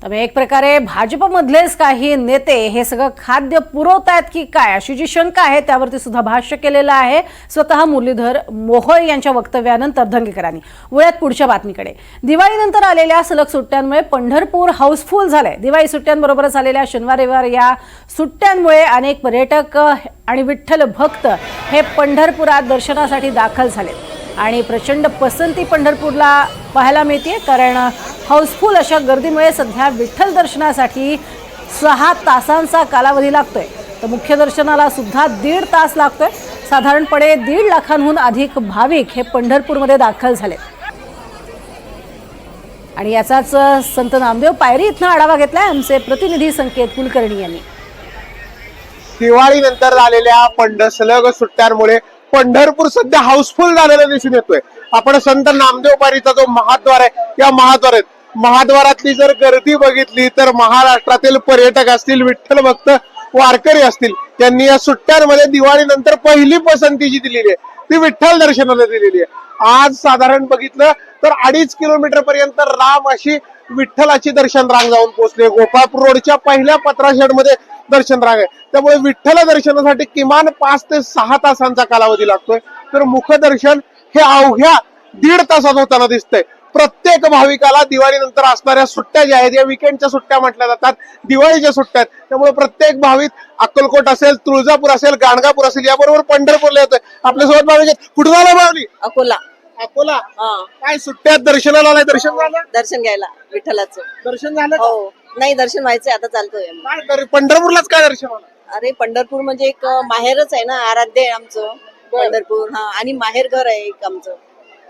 त्यामुळे एक प्रकारे भाजपमधलेच काही नेते हे सगळं खाद्य पुरवत आहेत की काय अशी जी शंका आहे त्यावरती सुद्धा भाष्य केलेलं आहे. स्वतः मुरलीधर मोहोळ यांच्या वक्तव्यानंतर धंगेकरांनी वळ्यात पुढच्या बातमीकडे. दिवाळीनंतर आलेल्या सलग सुट्ट्यांमुळे पंढरपूर हाऊसफुल झालंय. दिवाळी सुट्ट्यांबरोबरच आलेल्या शनिवार रविवार या सुट्ट्यांमुळे अनेक पर्यटक आणि विठ्ठल भक्त हे पंढरपुरात दर्शनासाठी दाखल झाले आणि प्रचंड पसंती पंढरपूरला पाहायला मिळते कारण हाऊसफुल अशा गर्दीमुळे सध्या विठ्ठल दर्शनासाठी सहा तासांचा कालावधी लागतोय. तर मुख्य दर्शनाला सुद्धा दीड तास लागतोय. साधारणपणे दीड लाखांहून अधिक भाविक हे पंढरपूरमध्ये दाखल झाले. आणि याचाच संत नामदेव पायरी इथनं आढावा घेतलाय आमचे प्रतिनिधी संकेत कुलकर्णी यांनी. दिवाळीनंतर झालेल्या पंढर सलग सुट्ट्यांमुळे पंढरपूर सध्या हाऊसफुल झालेलं दिसून येतोय. आपण संत नामदेव पारीचा जो महाद्वार आहे या महाद्वारात महाद्वारातली जर गर्दी बघितली तर महाराष्ट्रातील पर्यटक असतील विठ्ठल भक्त वारकरी असतील त्यांनी या सुट्ट्यांमध्ये दिवाळीनंतर पहिली पसंती जी दिलेली आहे. ती विठ्ठल दर्शनाला दिलेली आहे. आज साधारण बघितलं तर अडीच किलोमीटर पर्यंत राम अशी विठ्ठलाची दर्शन रांग जाऊन पोहोचले गोपाळपूर रोडच्या पहिल्या पत्राशेडमध्ये मध्ये दर्शन रांग आहे. त्यामुळे विठ्ठल दर्शनासाठी किमान पाच ते सहा तासांचा कालावधी लागतोय. तर मुखदर्शन हे अवघ्या दीड तासात होताना दिसतंय. प्रत्येक भाविकाला दिवाळीनंतर असणाऱ्या सुट्ट्या ज्या आहेत या विकेंडच्या सुट्ट्या म्हटल्या जातात दिवाळीच्या सुट्ट्या आहेत. त्यामुळे प्रत्येक भाविक अक्कलकोट असेल तुळजापूर असेल गाणगापूर असेल याबरोबर पंढरपूरला येतोय. आपल्यासोबत भाविक आहेत. कुठं झाला मावली अकोला. अकोला? हा. काय सुट्ट्यात दर्शनाला आलाय? दर्शन झालं? दर्शन घ्यायला विठ्ठलाचं. दर्शन झालं का? हो. नाही दर्शन व्हायचंय आता चालतोय. काय दर- पंढरपूरलाच काय दर्शन आलं अरे पंढरपूर म्हणजे एक माहेरच आहे ना आराध्य आहे आमचं. पंढरपूर हा. आणि माहेर घर आहे एक आमचं.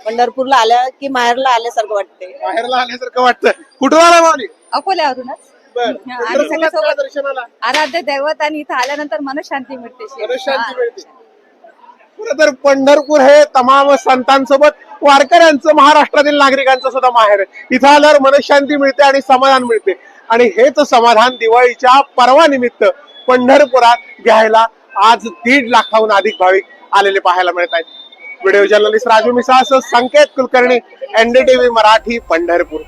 पंढरपूरला आल्या की माहेरला आल्यासारखं वाटते बाहेरला आल्यासारखं वाटतं कुठं आला अकोल्यावरूनच बर. आणि सगळ्यासोबत- दर्शनाला? आराध्य दैवत आणि इथं आल्यानंतर मनशांती मिळते मनशांती मिळते. खरं तर पंढरपूर हे तमाम संतांसोबत वारकऱ्यांचं महाराष्ट्रातील नागरिकांचं सुद्धा माहेर आहे. इथं आल्यावर मनशांती मिळते आणि समाधान मिळते. आणि हेच समाधान दिवाळीच्या पर्वानिमित्त पंढरपुरात घ्यायला आज दीड लाखाहून अधिक भाविक आलेले पाहायला मिळत आहेत. व्हिडिओ जर्नलिस्ट राजू मिसास संकेत कुलकर्णी एनडीटीव्ही मराठी पंढरपूर.